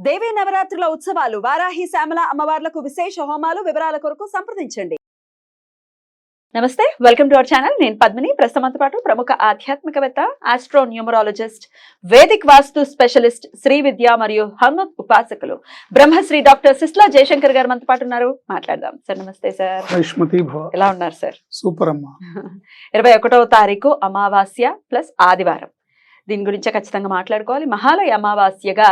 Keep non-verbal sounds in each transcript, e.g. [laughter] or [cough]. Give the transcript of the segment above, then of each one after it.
దేవీ నవరాత్రుల ఉత్సవాలు వారాహి శ్యామల అమ్మవార్లకు విశేష హోమాలు వివరాల కొరకు సంప్రదించండి. నమస్తే వెల్కమ్ టు అవర్ ఛానల్. నేను పద్మిని. ప్రస్తుతంతో పాటు ప్రముఖ ఆధ్యాత్మికవేత్త astro numerologist Vedic vastu specialist Shri Vidya మరియు హనుమత్ ఉపాసకులు బ్రహ్మశ్రీ డాక్టర్ సిస్లా జయశంకర్ గారు మనతో పాటు ఉన్నారు. మాట్లాడదాం. సార్ నమస్తే సార్. ఎలా ఉన్నారు సార్? సూపర్ అమ్మా [laughs] ఇరవై ఒకటవ తారీఖు అమావాస్య ప్లస్ ఆదివారం. దీని గురించి ఖచ్చితంగా మాట్లాడుకోవాలి. మహాలయ అమావాస్యగా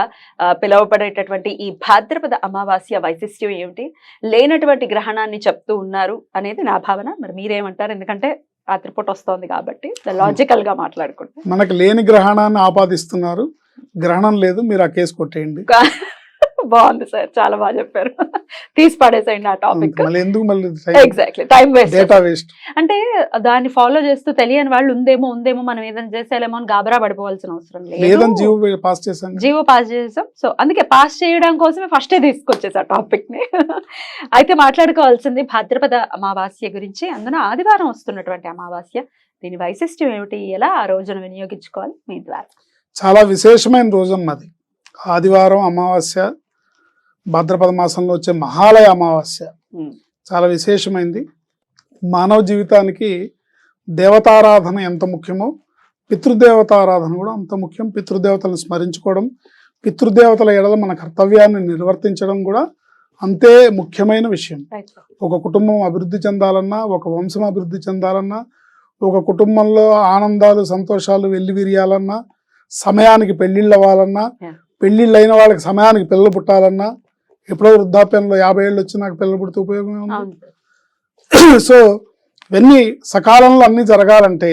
పిలువబడేటటువంటి ఈ భాద్రపద అమావాస్య వైశిష్ట్యం ఏమిటి? లేనటువంటి గ్రహణాన్ని చెప్తూ ఉన్నారు అనేది నా భావన. మరి మీరేమంటారు? ఎందుకంటే రాత్రిపూట వస్తోంది కాబట్టి లాజికల్గా మాట్లాడుకుంటే. మనకి లేని గ్రహణాన్ని ఆపాదిస్తున్నారు. గ్రహణం లేదు మీరు ఆ కేసు కొట్టేయండి. బాగుంది సార్ చాలా బాగా చెప్పారు. తీసి పడేసేయండి ఆ టాపిక్ ఎగ్జాక్ట్లీ టైం వేస్ట్ అంటే దాన్ని ఫాలో చేస్తూ తెలియని వాళ్ళు ఉందేమో ఉందేమో మనం ఏదైనా చేసేలేమో అని గాబరా పడిపోవాల్సిన అవసరం లేదు. జీవో పాస్ చేశాను జీవో పాస్ చేసాం. సో అందుకే పాస్ చేయడం కోసమే ఫస్టే తీసుకొచ్చేసా టాపిక్ని. అయితే మాట్లాడుకోవాల్సింది భాద్రపద అమావాస్య గురించి. అందున ఆదివారం వస్తున్నటువంటి అమావాస్య. దీని వైశిష్ట్యం ఏమిటి? ఎలా ఆ రోజును వినియోగించుకోవాలి? మీ ద్వారా. చాలా విశేషమైన రోజు అది ఆదివారం అమావాస్య భాద్రపద మాసంలో వచ్చే మహాలయ అమావాస్య. చాలా విశేషమైంది మానవ జీవితానికి దేవతారాధన ఎంత ముఖ్యమో పితృదేవతారాధన కూడా అంత ముఖ్యం పితృదేవతలను స్మరించుకోవడం పితృదేవతల ఎడల మన కర్తవ్యాన్ని నిర్వర్తించడం కూడా అంతే ముఖ్యమైన విషయం. ఒక కుటుంబం అభివృద్ధి చెందాలన్నా ఒక వంశం అభివృద్ధి చెందాలన్నా ఒక కుటుంబంలో ఆనందాలు సంతోషాలు వెల్లివిరియాలన్నా సమయానికి పెళ్ళిళ్ళు అవ్వాలన్నా. పెళ్ళిళ్ళు అయిన వాళ్ళకి సమయానికి పిల్లలు పుట్టాలన్నా ఎప్పుడో వృద్ధాప్యంలో యాభై ఏళ్ళు వచ్చి నాకు పిల్లలు పుడితే ఉపయోగం ఏముంది? అవును. [clears throat] సో ఇవన్నీ సకాలంలో అన్ని జరగాలంటే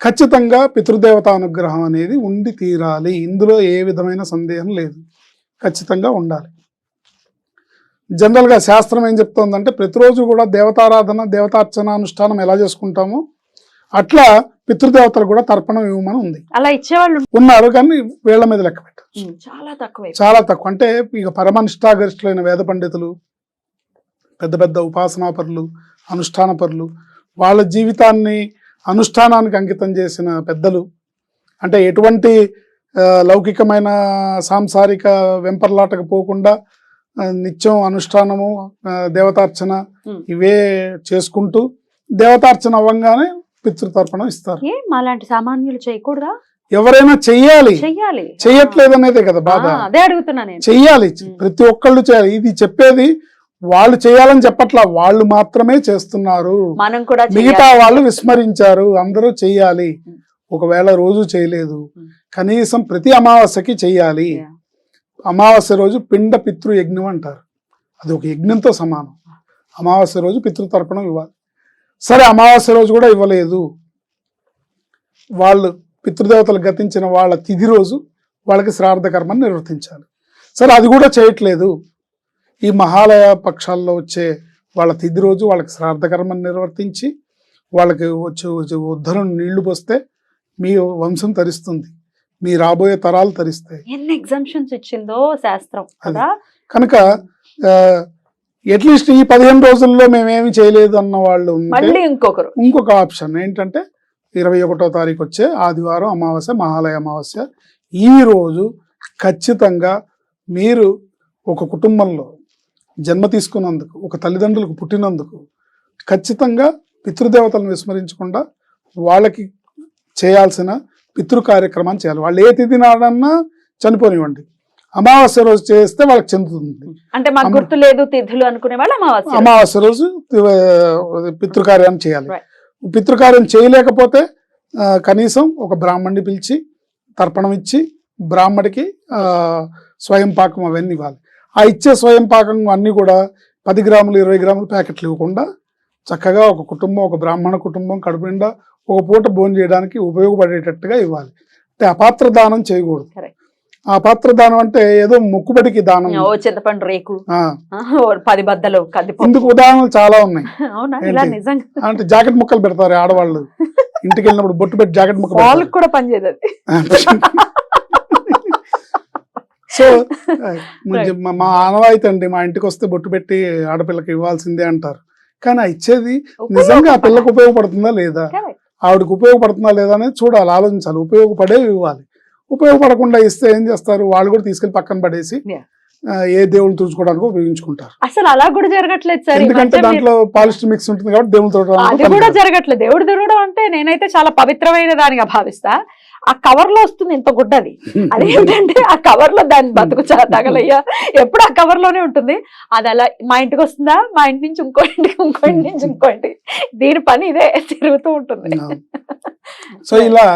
ఖచ్చితంగా పితృదేవత అనుగ్రహం అనేది ఉండి తీరాలి. ఇందులో ఏ విధమైన సందేహం లేదు. ఖచ్చితంగా ఉండాలి. జనరల్గా శాస్త్రం ఏం చెప్తోందంటే ప్రతిరోజు కూడా దేవతారాధన దేవతార్చన అనుష్ఠానం ఎలా చేసుకుంటామో అట్లా పితృదేవతలు కూడా తర్పణం ఇవ్వమని ఉంది. అలా ఇచ్చేవాళ్ళు ఉన్నారు కానీ వీళ్ళ మీద లెక్క పెట్టచ్చు. ఉమ్, చాలా తక్కువ. చాలా తక్కువ. అంటే ఇక పరమనిష్టాగరిష్ఠులైన వేద పండితులు పెద్ద పెద్ద ఉపాసనాపరులు అనుష్ఠానపరులు వాళ్ళ జీవితాన్ని అనుష్ఠానానికి అంకితం చేసిన పెద్దలు అంటే ఎటువంటి లౌకికమైన సాంసారిక వెంపర్లాటకు పోకుండా నిత్యం అనుష్ఠానము దేవతార్చన. ఇవే చేసుకుంటూ దేవతార్చన అవ్వంగానే పితృతర్పణం ఇస్తారు. ఏం అలాంటి సామాన్యులు చేయకూడదా? ఎవరైనా చెయ్యాలి. చెయ్యాలి. చెయ్యట్లేదు అనేదే కదా బాధ. అదే అడుగుతున్నా నేను. చెయ్యాలి. ప్రతి ఒక్కళ్ళు చేయాలి. ఇది చెప్పేది వాళ్ళు చేయాలని చెప్పట్లా. వాళ్ళు మాత్రమే చేస్తున్నారు. మనం కూడా మిగతా. వాళ్ళు విస్మరించారు. అందరూ చెయ్యాలి. ఒకవేళ రోజు చేయలేదు. కనీసం ప్రతి అమావాస్యకి చెయ్యాలి. అమావాస్య రోజు పిండ పితృ యజ్ఞం అంటారు. అది ఒక యజ్ఞంతో సమానం. అమావాస్య రోజు పితృతర్పణం ఇవ్వాలి. సరే అమావాస్య రోజు కూడా ఇవ్వలేదు. వాళ్ళు పితృదేవతలు గతించిన వాళ్ళ తిథి రోజు వాళ్ళకి శ్రాద్ధ కర్మను నిర్వర్తించాలి. సరే అది కూడా చేయట్లేదు. ఈ మహాలయ పక్షాల్లో వచ్చే వాళ్ళ తిథి రోజు వాళ్ళకి శ్రాద్ధ కర్మను నిర్వర్తించి వాళ్ళకి వచ్చే వచ్చే ఉద్ధరణ నీళ్ళు పోస్తే మీ వంశం తరిస్తుంది. మీ రాబోయే తరాలు తరిస్తాయి. ఎన్ని ఎగ్జామ్షన్స్ ఇచ్చిందో శాస్త్రం కదా. కనుక అట్లీస్ట్ ఈ పదిహేను రోజుల్లో మేమేమి చేయలేదు అన్న వాళ్ళు మళ్ళీ ఇంకొకరు. ఇంకొక ఆప్షన్ ఏంటంటే ఇరవై ఒకటో తారీఖు వచ్చే ఆదివారం అమావాస్య మహాలయ అమావాస్య. ఈ రోజు ఖచ్చితంగా మీరు ఒక కుటుంబంలో జన్మ తీసుకున్నందుకు ఒక తల్లిదండ్రులకు పుట్టినందుకు ఖచ్చితంగా పితృదేవతలను విస్మరించకుండా వాళ్ళకి చేయాల్సిన పితృ కార్యక్రమాన్ని చేయాలి. వాళ్ళు ఏ తిథి నాడన్నా చనిపోనివ్వండి. అమావాస్య రోజు చేస్తే వాళ్ళకి చెందుతుంది అంటే మాకు. గుర్తు లేదు తిథులు అనుకునే వాళ్ళు అమావాస్య అమావాస్య రోజు పితృకార్యాన్ని చేయాలి. పితృకార్యం చేయలేకపోతే కనీసం ఒక బ్రాహ్మణ్ణి పిలిచి తర్పణం ఇచ్చి బ్రాహ్మడికి స్వయం పాకం అవన్నీ ఇవ్వాలి ఆ ఇచ్చే స్వయం పాకం అన్నీ కూడా పది గ్రాములు ఇరవై గ్రాములు ప్యాకెట్లు ఇవ్వకుండా చక్కగా ఒక కుటుంబం ఒక బ్రాహ్మణ కుటుంబం కడుపు నిండా ఒక పూట భోజనం చేయడానికి ఉపయోగపడేటట్టుగా ఇవ్వాలి అంటే అపాత్ర దానం చేయకూడదు. ఆ పాత్ర దానం అంటే ఏదో మొక్కుబడికి దానం. ఓ చింతపండు రేకు. పది బద్దలు ఇందుకు ఉదాహరణలు చాలా ఉన్నాయి. అంటే జాకెట్ ముక్కలు పెడతారు ఆడవాళ్ళు. ఇంటికి వెళ్ళినప్పుడు బొట్టు పెట్టి జాకెట్ ముక్క వాళ్ళకి కూడా పనిచేయదు [laughs] సో మా ఆనవాయితీ అండి మా ఇంటికి వస్తే బొట్టు పెట్టి ఆడపిల్లకి ఇవ్వాల్సిందే అంటారు. కానీ ఆ ఇచ్చేది నిజంగా ఆ పిల్లకు ఉపయోగపడుతుందా లేదా. ఆవిడకి ఉపయోగపడుతుందా లేదా అనేది చూడాలి ఆలోచించాలి ఉపయోగపడే ఇవ్వాలి. ఉపయోగపడకుండా ఇస్తే ఏం చేస్తారు? వాళ్ళు కూడా తీసుకెళ్ళి పక్కన పడేసి ఏ దేవుళ్ళు తుడుచుకోవడానికి ఉపయోగించుకుంటారు. అసలు అలా కూడా జరగట్లేదు సార్. ఎందుకంటే దాంట్లో పాలిస్టర్ మిక్స్ ఉంటుంది కాబట్టి దేవుళ్ళు అది కూడా జరగట్లేదు. దేవుడు తిరగడం అంటే నేనైతే చాలా పవిత్రమైన దానిగా భావిస్తా. ఆ కవర్లో వస్తుంది ఇంత గుడ్డది అదేంటంటే ఆ కవర్లో దాని బతుకు చాలా తగలయ్యా. ఎప్పుడు ఆ కవర్లోనే ఉంటుంది. అది అలా మా ఇంటికి వస్తుందా? మా ఇంటి నుంచి ఇంకో ఇంటికి ఇంకో ఇంటి నుంచి ఇంకో ఇంటికి. దీని పని ఇదే తిరుగుతూ ఉంటుంది. సో ఇలా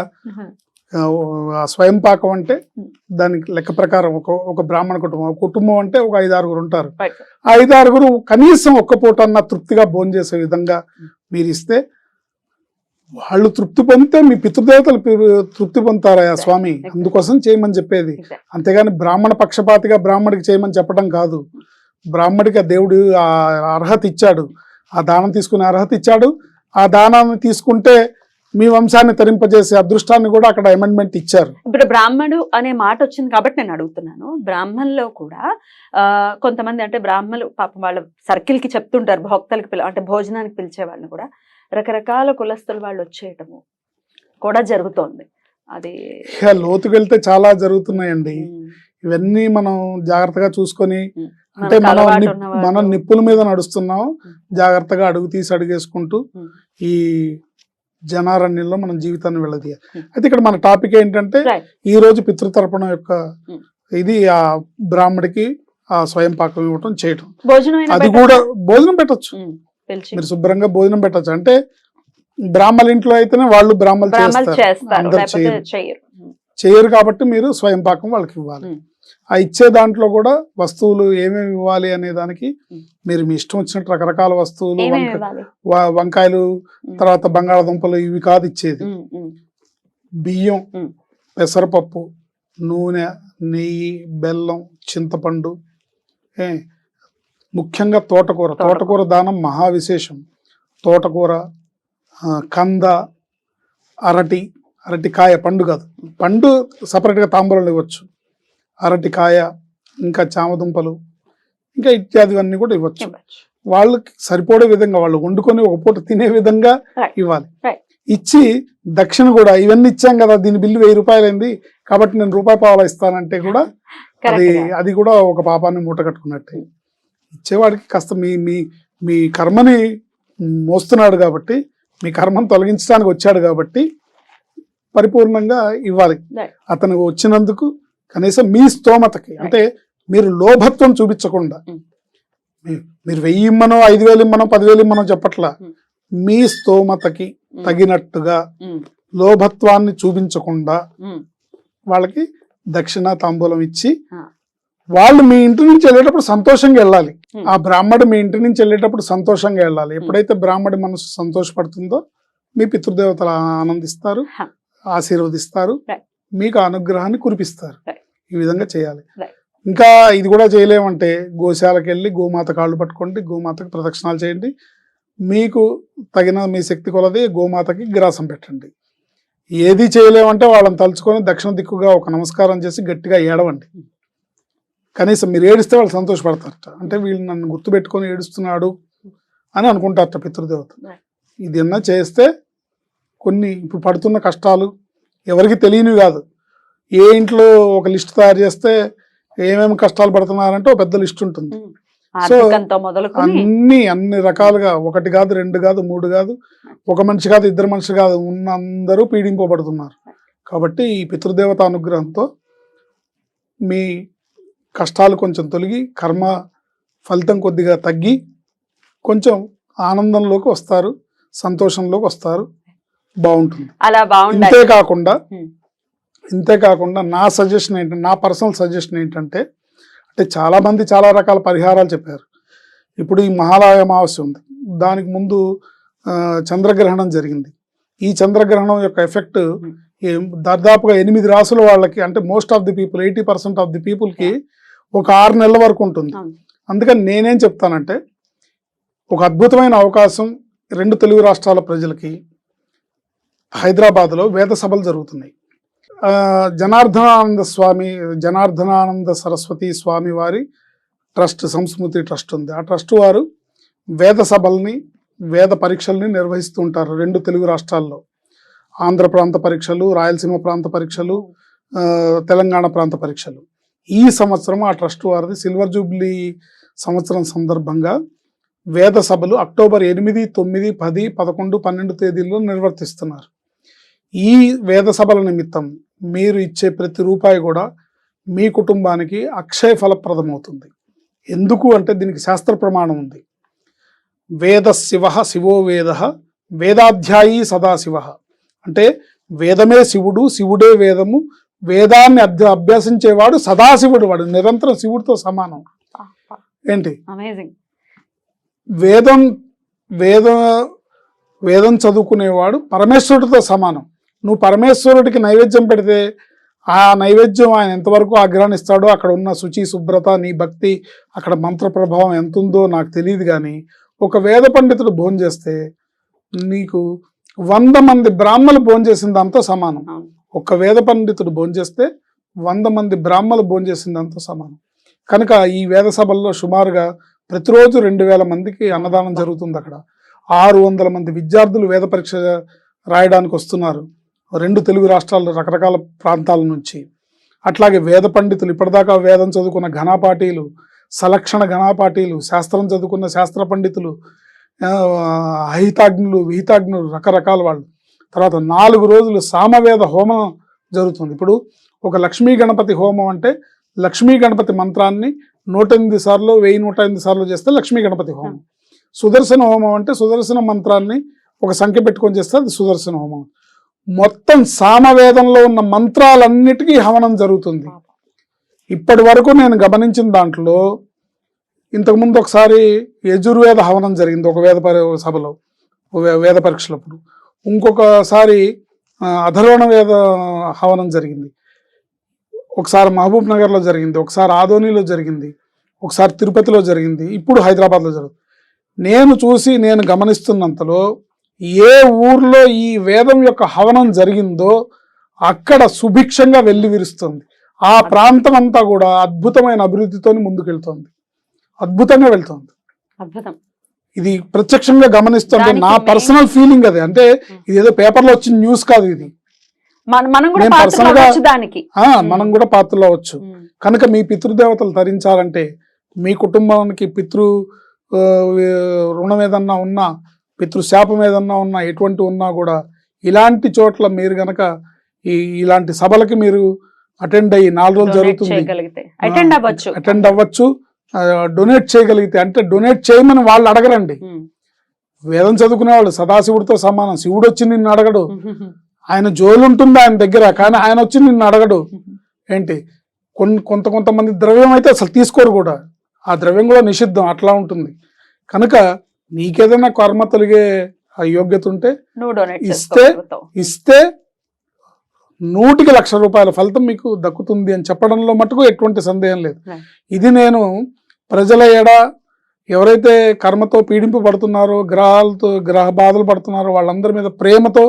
స్వయం పాకం అంటే దానికి లెక్క ప్రకారం ఒక ఒక బ్రాహ్మణ కుటుంబం ఒక కుటుంబం అంటే ఒక ఐదు ఆరుగురు ఉంటారు. Right. ఆ ఐదు ఆరుగురు కనీసం ఒక్క పూట అన్న తృప్తిగా భోజనం చేసే విధంగా మీరు ఇస్తే వాళ్ళు తృప్తి పొందితే మీ పితృదేవతలు తృప్తి పొందుతారా స్వామి. అందుకోసం చేయమని చెప్పేది. అంతేగాని బ్రాహ్మణ పక్షపాతిగా బ్రాహ్మడికి చేయమని చెప్పడం కాదు. బ్రాహ్మడికి ఆ దేవుడు ఆ అర్హత ఇచ్చాడు. ఆ దానం తీసుకునే అర్హత ఇచ్చాడు. ఆ దానాన్ని తీసుకుంటే మీ వంశాన్ని తరింపజేసే అదృష్టాన్ని కూడా అక్కడ అమెండ్మెంట్ ఇచ్చారు ఇప్పుడు బ్రాహ్మడు అనే మాట వచ్చింది కాబట్టి నేను అడుగుతున్నాను బ్రాహ్మణులో కూడా కొంతమంది అంటే బ్రాహ్మణులు పాపం వాళ్ళ సర్కిల్కి చెప్తుంటారు భక్తులకి పిల అంటే భోజనానికి పిలిచే వాళ్ళని కూడా రకరకాల కులస్తులు వాళ్ళు వచ్చేయటము కూడా జరుగుతోంది అది లోతుకు వెళ్తే చాలా జరుగుతున్నాయండి ఇవన్నీ మనం జాగ్రత్తగా చూసుకొని. అంటే మనం. మనం నిప్పుల మీద నడుస్తున్నాం. జాగ్రత్తగా అడుగు తీసి అడుగేసుకుంటూ. ఈ జనారణ్యంలో మనం జీవితాన్ని వెళ్ళదీయాలి ఉమ్. అయితే ఇక్కడ మన టాపిక్ ఏంటంటే. ఈ రోజు పితృతర్పణం యొక్క ఉమ్. ఇది ఆ బ్రాహ్మడికి ఆ స్వయం పాకం ఇవ్వటం చేయటం అది. కూడా భోజనం పెట్టొచ్చు పిలిచి మీరు శుభ్రంగా భోజనం పెట్టొచ్చు అంటే బ్రాహ్మల ఇంట్లో అయితేనే వాళ్ళు బ్రాహ్మలు చేస్తారు అందరు చేయరు. కాబట్టి మీరు స్వయం పాకం వాళ్ళకి ఇవ్వాలి. ఆ ఇచ్చే దాంట్లో కూడా వస్తువులు ఏమేమి ఇవ్వాలి అనే దానికి. మీరు మీ ఇష్టం వచ్చినట్టు రకరకాల వస్తువులు వంకాయలు. తర్వాత బంగాళదుంపలు ఇవి కాదు ఇచ్చేది బియ్యం. పెసరపప్పు నూనె నెయ్యి బెల్లం చింతపండు ముఖ్యంగా తోటకూర తోటకూర. దానం మహా విశేషం తోటకూర కంద అరటి అరటికాయ పండు కాదు పండు సపరేట్గా తాంబూలంలో ఇవ్వచ్చు అరటికాయ ఇంకా చామదుంపలు ఇంకా ఇత్యాదివన్నీ కూడా ఇవ్వచ్చు. వాళ్ళకి సరిపడే విధంగా వాళ్ళు వండుకొని ఒక పూట తినే విధంగా. ఇవ్వాలి. ఇచ్చి దక్షిణ కూడా ఇవన్నీ ఇచ్చాం కదా దీని బిల్లు వెయ్యి రూపాయలైంది కాబట్టి నేను రూపాయి పావులా ఇస్తానంటే కూడా అది. అది కూడా ఒక పాపాన్ని మూట కట్టుకున్నట్టే ఇచ్చేవాడికి కాస్త మీ మీ మీ కర్మని మోస్తున్నాడు కాబట్టి మీ కర్మను తొలగించడానికి వచ్చాడు కాబట్టి పరిపూర్ణంగా ఇవ్వాలి. అతను వచ్చినందుకు కనీసం మీ స్తోమతకి అంటే మీరు లోభత్వం చూపించకుండా Mm. మీ- మీరు వెయ్యి ఇమ్మనో ఐదు వేలు ఇమ్మనో పదివేలు ఇమ్మనో చెప్పట్లా Mm. మీ స్తోమతకి ఉమ్, తగినట్టుగా లోభత్వాన్ని చూపించకుండా. వాళ్ళకి దక్షిణ తాంబూలం ఇచ్చి. వాళ్ళు మీ ఇంటి నుంచి వెళ్ళేటప్పుడు సంతోషంగా వెళ్ళాలి Hmm. ఆ బ్రాహ్మడు మీ ఇంటి నుంచి వెళ్ళేటప్పుడు సంతోషంగా వెళ్ళాలి ఎప్పుడైతే బ్రాహ్మడి మనసు సంతోషపడుతుందో మీ పితృదేవతలు ఆనందిస్తారు. ఆశీర్వదిస్తారు. మీకు అనుగ్రహాన్ని కురిపిస్తారు. ఈ విధంగా చేయాలి. ఇంకా ఇది కూడా చేయలేమంటే గోశాలకు వెళ్ళి గోమాత కాళ్ళు పట్టుకోండి గోమాతకి ప్రదక్షిణాలు చేయండి. మీకు తగిన మీ శక్తి కొలది గోమాతకి గ్రాసం పెట్టండి. ఏది చేయలేమంటే వాళ్ళని తలుచుకొని దక్షిణ దిక్కుగా ఒక నమస్కారం చేసి గట్టిగా ఏడవండి. కనీసం మీరు ఏడిస్తే వాళ్ళు సంతోషపడతారట. అంటే వీళ్ళు నన్ను గుర్తుపెట్టుకొని ఏడుస్తున్నాడు అని అనుకుంటారట పితృదేవత. ఇదన్నా చేస్తే కొన్ని ఇప్పుడు పడుతున్న కష్టాలు ఎవరికి తెలియనివి కాదు. ఏ ఇంట్లో ఒక లిస్ట్ తయారు చేస్తే ఏమేమి కష్టాలు పడుతున్నారంటే ఒక పెద్ద లిస్ట్ ఉంటుంది. మొదలుకొని అన్ని అన్ని రకాలుగా ఒకటి కాదు రెండు కాదు మూడు కాదు ఒక మనిషి కాదు ఇద్దరు మనిషి కాదు ఉన్న అందరూ పీడింపబడుతున్నారు. కాబట్టి ఈ పితృదేవత అనుగ్రహంతో మీ కష్టాలు కొంచెం తొలగి కర్మ ఫలితం కొద్దిగా తగ్గి కొంచెం ఆనందంలోకి వస్తారు సంతోషంలోకి వస్తారు. బాగుంటుంది. అలా బాగుండాలి. ఇంతే కాకుండా. ఇంతే కాకుండా నా సజెషన్ ఏంటంటే నా పర్సనల్ సజెషన్ ఏంటంటే అంటే చాలా మంది చాలా రకాల పరిహారాలు చెప్పారు. ఇప్పుడు ఈ మహాలయ అమావాస్య ఉంది. దానికి ముందు చంద్రగ్రహణం జరిగింది. ఈ చంద్రగ్రహణం యొక్క ఎఫెక్ట్ దాదాపుగా ఎనిమిది రాసుల వాళ్ళకి అంటే most of the people eighty percent of the పీపుల్కి ఒక ఆరు నెలల వరకు ఉంటుంది. అందుకని నేనేం చెప్తానంటే ఒక అద్భుతమైన అవకాశం రెండు తెలుగు రాష్ట్రాల ప్రజలకి హైదరాబాద్లో వేద సభలు జరుగుతున్నాయి. జనార్దనానంద స్వామి జనార్దనానంద సరస్వతి స్వామి వారి ట్రస్ట్ సంస్మృతి ట్రస్ట్ ఉంది. ఆ ట్రస్ట్ వారు వేద సభల్ని వేద పరీక్షల్ని నిర్వహిస్తూ ఉంటారు రెండు తెలుగు రాష్ట్రాల్లో. ఆంధ్ర ప్రాంత పరీక్షలు రాయలసీమ ప్రాంత పరీక్షలు తెలంగాణ ప్రాంత పరీక్షలు. ఈ సంవత్సరం ఆ ట్రస్ట్ వారిది సిల్వర్ జూబ్లీ సంవత్సరం సందర్భంగా వేద సభలు అక్టోబర్ ఎనిమిది తొమ్మిది పది పదకొండు పన్నెండు తేదీల్లో నిర్వర్తిస్తున్నారు. ఈ వేద సభల నిమిత్తం మీరు ఇచ్చే ప్రతి రూపాయి కూడా మీ కుటుంబానికి అక్షయ ఫలప్రదమవుతుంది. ఎందుకు అంటే దీనికి శాస్త్ర ప్రమాణం ఉంది. వేద శివ శివో వేద వేదాధ్యాయి సదాశివ అంటే వేదమే శివుడు శివుడే వేదము వేదాన్ని అధ్య అభ్యసించేవాడు సదాశివుడు వాడు నిరంతరం శివుడితో సమానం. ఏంటి? వేదం వేద వేదం చదువుకునేవాడు పరమేశ్వరుడితో సమానం. నువ్వు పరమేశ్వరుడికి నైవేద్యం పెడితే ఆ నైవేద్యం ఆయన ఎంతవరకు ఆగ్రహణిస్తాడో అక్కడ ఉన్న శుచి శుభ్రత నీ భక్తి అక్కడ మంత్ర ప్రభావం ఎంత ఉందో నాకు తెలియదు కానీ ఒక వేద పండితుడు భోజనం చేస్తే నీకు వంద మంది బ్రాహ్మలు భోజనం చేసిన దాంతో సమానం. ఒక వేద పండితుడు భోజనం చేస్తే వంద మంది బ్రాహ్మలు భోజనం చేసిన దాంతో సమానం. కనుక ఈ వేద సభల్లో సుమారుగా ప్రతిరోజు రెండు వేల మందికి అన్నదానం జరుగుతుంది అక్కడ. ఆరు వందల మంది విద్యార్థులు వేద పరీక్ష రాయడానికి వస్తున్నారు. రెండు తెలుగు రాష్ట్రాల్లో రకరకాల ప్రాంతాల నుంచి. అట్లాగే వేద పండితులు ఇప్పటిదాకా వేదం చదువుకున్న ఘనాపాటీలు సలక్షణ ఘనాపాటీలు శాస్త్రం చదువుకున్న శాస్త్ర పండితులు ఆ, అహితాగ్నులు విహితాగ్నులు రకరకాల వాళ్ళు. తర్వాత నాలుగు రోజులు సామవేద హోమం జరుగుతుంది. ఇప్పుడు ఒక లక్ష్మీ గణపతి హోమం అంటే లక్ష్మీ గణపతి మంత్రాన్ని నూట ఎనిమిది సార్లు వెయ్యి నూట ఎనిమిది సార్లు చేస్తే లక్ష్మీ గణపతి హోమం. సుదర్శన హోమం అంటే సుదర్శన మంత్రాన్ని ఒక సంఖ్య పెట్టుకొని చేస్తే అది సుదర్శన హోమం. మొత్తం సామవేదంలో ఉన్న మంత్రాలన్నిటికీ హవనం జరుగుతుంది. ఇప్పటి వరకు నేను గమనించిన దాంట్లో ఇంతకుముందు ఒకసారి యజుర్వేద హవనం జరిగింది ఒక వేద పరి సభలో వేద పరీక్షలప్పుడు. ఇంకొకసారి అధర్వణ వేద హవనం జరిగింది. ఒకసారి మహబూబ్ నగర్లో జరిగింది ఒకసారి ఆదోనిలో జరిగింది ఒకసారి తిరుపతిలో జరిగింది ఇప్పుడు హైదరాబాద్లో జరుగుతుంది నేను చూసి నేను గమనిస్తున్నంతలో ఏ ఊర్లో ఈ వేదం యొక్క హవనం జరిగిందో అక్కడ సుభిక్షంగా వెళ్ళి విరుస్తుంది ఆ ప్రాంతం అంతా కూడా అద్భుతమైన అభివృద్ధితో ముందుకెళ్తోంది. అద్భుతంగా వెళ్తోంది. అద్భుతం. ఇది ప్రత్యక్షంగా గమనిస్తుంటే నా పర్సనల్ ఫీలింగ్ అదే. అంటే ఇది ఏదో పేపర్లో వచ్చిన న్యూస్ కాదు ఇది. మన- కూడా అవ్వచ్చు పాత్రలో అవచ్చు ఉమ్. కనుక మీ పితృదేవతలు తరించాలంటే మీ కుటుంబానికి పితృ రుణం ఏదన్నా ఉన్నా పితృశాపం ఏదన్నా ఉన్నా ఎటువంటి ఉన్నా కూడా ఇలాంటి చోట్ల మీరు గనక ఈ ఇలాంటి సభలకి మీరు అటెండ్ అయ్యి నాలుగు రోజులు జరుగుతుంది. అటెండ్ అవ్వచ్చు. అటెండ్ అవ్వచ్చు. డొనేట్ చేయగలిగితే అంటే డొనేట్ చేయమని వాళ్ళు అడగరండి. ఉమ్. వేదం చదువుకునే వాళ్ళు సదాశివుడితో సమానం. శివుడు వచ్చి నిన్ను అడగడు. [laughs] ఆయన జోలు ఉంటుంది ఆయన దగ్గర కానీ ఆయన వచ్చి నిన్ను అడగడు. [laughs] ఏంటి? కొన్ని కొంత కొంతమంది ద్రవ్యం అయితే అసలు తీసుకోరు కూడా. ఆ ద్రవ్యం కూడా నిషిద్ధం. అట్లా ఉంటుంది. కనుక నీకేదైనా కర్మ తొలిగే యోగ్యత ఉంటే ఇస్తే- ఇస్తే నూటికి లక్ష రూపాయల ఫలితం మీకు దక్కుతుంది అని చెప్పడంలో మటుకు ఎటువంటి సందేహం లేదు. ఇది నేను ప్రజల ఎడ ఎవరైతే కర్మతో పీడింపు పడుతున్నారో గ్రహాలతో గ్రహ బాధలు పడుతున్నారో వాళ్ళందరి మీద ప్రేమతో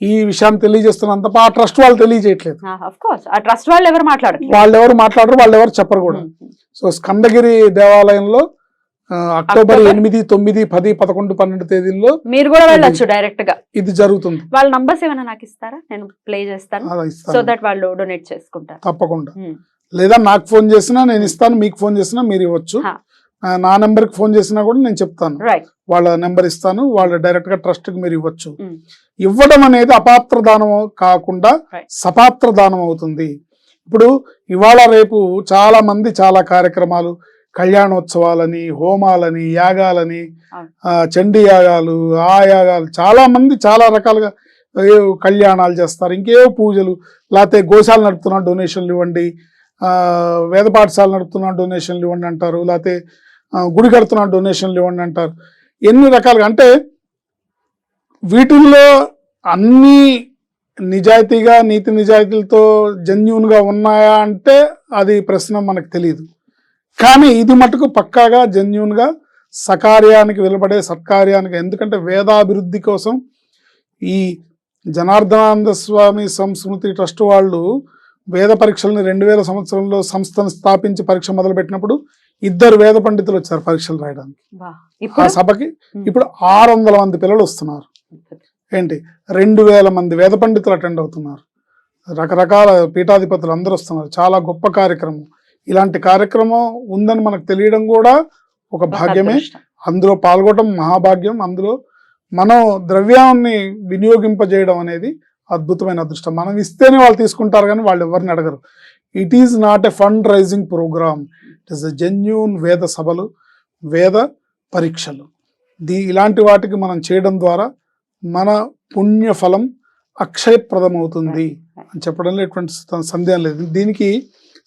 ఈ విషయాన్ని తెలియజేస్తున్నంత తప్ప ఆ ట్రస్ట్ వాళ్ళు తెలియజేయట్లేదు. ట్రస్ట్ వాళ్ళు ఎవరు మాట్లాడట్లేదు? వాళ్ళు ఎవరు మాట్లాడరు వాళ్ళు ఎవరు చెప్పరు కూడా. సో స్కందగిరి దేవాలయంలో అక్టోబర్? ఎనిమిది తొమ్మిది పది పదకొండు పన్నెండు తేదీల్లో మీరు కూడా వెళ్ళొచ్చు డైరెక్ట్గా ఇది జరుగుతుంది. వాళ్ళ నంబర్స్ ఏమైనా నాకు ఇస్తారా? నేను ప్లే చేస్తాను. సో దట్ వాళ్ళు డొనేట్ చేసుకుంటారు. తప్పకుండా. ఉమ్. లేదా నాకు ఫోన్ చేసినా నేను ఇస్తాను మీకు ఫోన్ చేసినా మీరు ఇవ్వచ్చు. నా నెంబర్కి ఫోన్ చేసినా కూడా నేను చెప్తాను. వాళ్ళ నెంబర్ ఇస్తాను వాళ్ళ డైరెక్ట్గా ట్రస్ట్కి మీరు ఇవ్వచ్చు. ఉమ్. ఇవ్వడం అనేది అపాత్ర దానం కాకుండా. సపాత్ర దానం అవుతుంది. ఇప్పుడు ఇవాళ రేపు చాలా మంది చాలా కార్యక్రమాలు కళ్యాణోత్సవాలని హోమాలని యాగాలని చండీ యాగాలు ఆ యాగాలు చాలా మంది చాలా రకాలుగా కళ్యాణాలు చేస్తారు. ఇంకేవో పూజలు లేకపోతే గోశాల నడుపుతున్నా డొనేషన్లు ఇవ్వండి. వేద పాఠశాల నడుపుతున్నా డొనేషన్లు ఇవ్వండి అంటారు. లేకపోతే గుడి కడుతున్నా డొనేషన్లు ఇవ్వండి అంటారు. ఎన్ని రకాలుగా అంటే వీటిల్లో అన్ని నిజాయితీగా నీతి నిజాయితీలతో జెన్యున్గా ఉన్నాయా అంటే అది ప్రశ్న మనకు తెలియదు కానీ ఇది మటుకు పక్కాగా జెన్యున్గా సకార్యానికి వెలువడే సత్కార్యానికి. ఎందుకంటే వేదాభివృద్ధి కోసం ఈ జనార్దనానంద స్వామి సంస్మృతి ట్రస్ట్ వాళ్ళు వేద పరీక్షల్ని రెండు వేల సంవత్సరంలో సంస్థను స్థాపించి పరీక్ష మొదలుపెట్టినప్పుడు ఇద్దరు వేద పండితులు వచ్చారు పరీక్షలు రాయడానికి. ఆ సభకి. ఇప్పుడు ఆరు వందల మంది పిల్లలు వస్తున్నారు. ఏంటి? రెండు వేల మంది వేద పండితులు అటెండ్ అవుతున్నారు. రకరకాల పీఠాధిపతులు అందరూ వస్తున్నారు. చాలా గొప్ప కార్యక్రమం. ఇలాంటి కార్యక్రమం ఉందని మనకు తెలియడం కూడా ఒక భాగ్యమే. అందులో పాల్గొనడం మహాభాగ్యం. అందులో మనం ద్రవ్యాన్ని వినియోగింపజేయడం అనేది అద్భుతమైన అదృష్టం. మనం ఇస్తేనే వాళ్ళు తీసుకుంటారు కానీ వాళ్ళు ఎవరిని అడగరు. It is not a fund raising programme it is a genuine వేద సభలు వేద పరీక్షలు. దీ ఇలాంటి వాటికి మనం చేయడం ద్వారా మన పుణ్య ఫలం అక్షయప్రదం అవుతుంది అని చెప్పడంలో ఎటువంటి సందేహం లేదు. దీనికి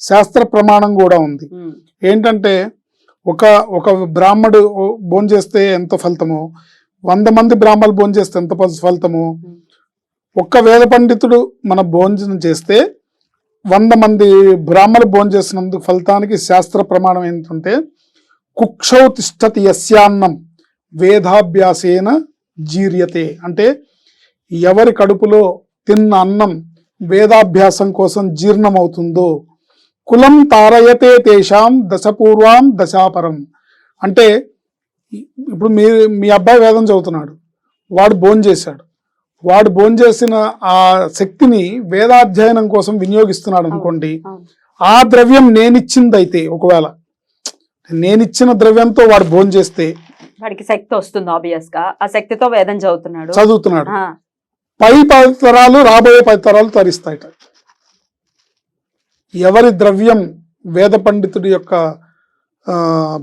శాస్త్ర ప్రమాణం కూడా ఉంది. ఏంటంటే ఒక ఒక బ్రాహ్మడు భోంచేస్తే ఎంత ఫలితమో వంద మంది బ్రాహ్మణులు భోంచేస్తే ఎంత ఫల- ఫలితమో ఒక్క వేద పండితుడు మన భోజనం చేస్తే వంద మంది బ్రాహ్మణులు భోంచేసినందుకు ఫలితానికి శాస్త్ర ప్రమాణం ఏంటంటే కుక్షౌ తిష్టతి యస్యాన్నం వేదాభ్యాసేన జీర్యతే. అంటే ఎవరి కడుపులో తిన్న అన్నం వేదాభ్యాసం కోసం జీర్ణమవుతుందో కులం తారయతే తేషాం దశపూర్వాం దశాపరం. అంటే ఇప్పుడు మీ మీ అబ్బాయి వేదం చదువుతున్నాడు. వాడు భోజనం చేశాడు. వాడు భోజనం చేసిన ఆ శక్తిని వేదాధ్యయనం కోసం వినియోగిస్తున్నాడు అనుకోండి. ఆ ద్రవ్యం నేనిచ్చిందైతే ఒకవేళ నేనిచ్చిన ద్రవ్యంతో వాడు భోజనం చేస్తే వాడికి శక్తి వస్తుంది ఆబ్వియస్గా ఆ శక్తితో వేదం చదువుతున్నాడు. చదువుతున్నాడు. పై పది తరాలు రాబోయే పది తరాలు తరిస్తాయట. ఎవరి ద్రవ్యం వేద పండితుడి యొక్క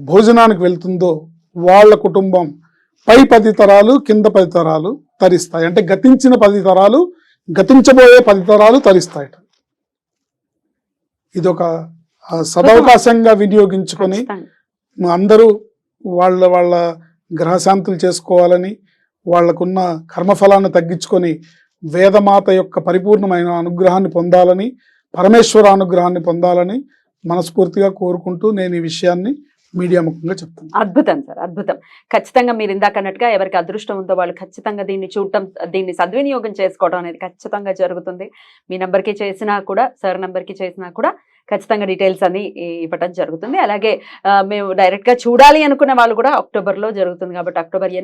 భోజనానికి వెళ్తుందో వాళ్ళ కుటుంబం పై పది తరాలు కింద పది తరాలు తరిస్తాయి అంటే గతించిన పది తరాలు గతించబోయే పది తరాలు తరిస్తాయట ఇది ఒక ఆ, సదవకాశంగా వినియోగించుకొని. అందరూ వాళ్ళ వాళ్ళ గ్రహశాంతులు చేసుకోవాలని వాళ్ళకున్న కర్మఫలాన్ని తగ్గించుకొని వేదమాత యొక్క పరిపూర్ణమైన అనుగ్రహాన్ని పొందాలని పరమేశ్వర అనుగ్రహాన్ని పొందాలని మనస్ఫూర్తిగా కోరుకుంటూ నేను ఈ విషయాన్ని మీడియా ముఖంగా చెప్తాను. అద్భుతం సార్ అద్భుతం. ఖచ్చితంగా మీరు ఇందాక అన్నట్టుగా ఎవరికి అదృష్టం ఉందో వాళ్ళు ఖచ్చితంగా దీన్ని చూడటం దీన్ని సద్వినియోగం చేసుకోవడం అనేది ఖచ్చితంగా జరుగుతుంది. మీ నెంబర్కి చేసినా కూడా సార్ నెంబర్కి చేసినా కూడా ఖచ్చితంగా డీటెయిల్స్ అన్ని ఇవ్వటం జరుగుతుంది. అలాగే మేము డైరెక్ట్గా చూడాలి అనుకున్న వాళ్ళు కూడా అక్టోబర్లో జరుగుతుంది కాబట్టి అక్టోబర్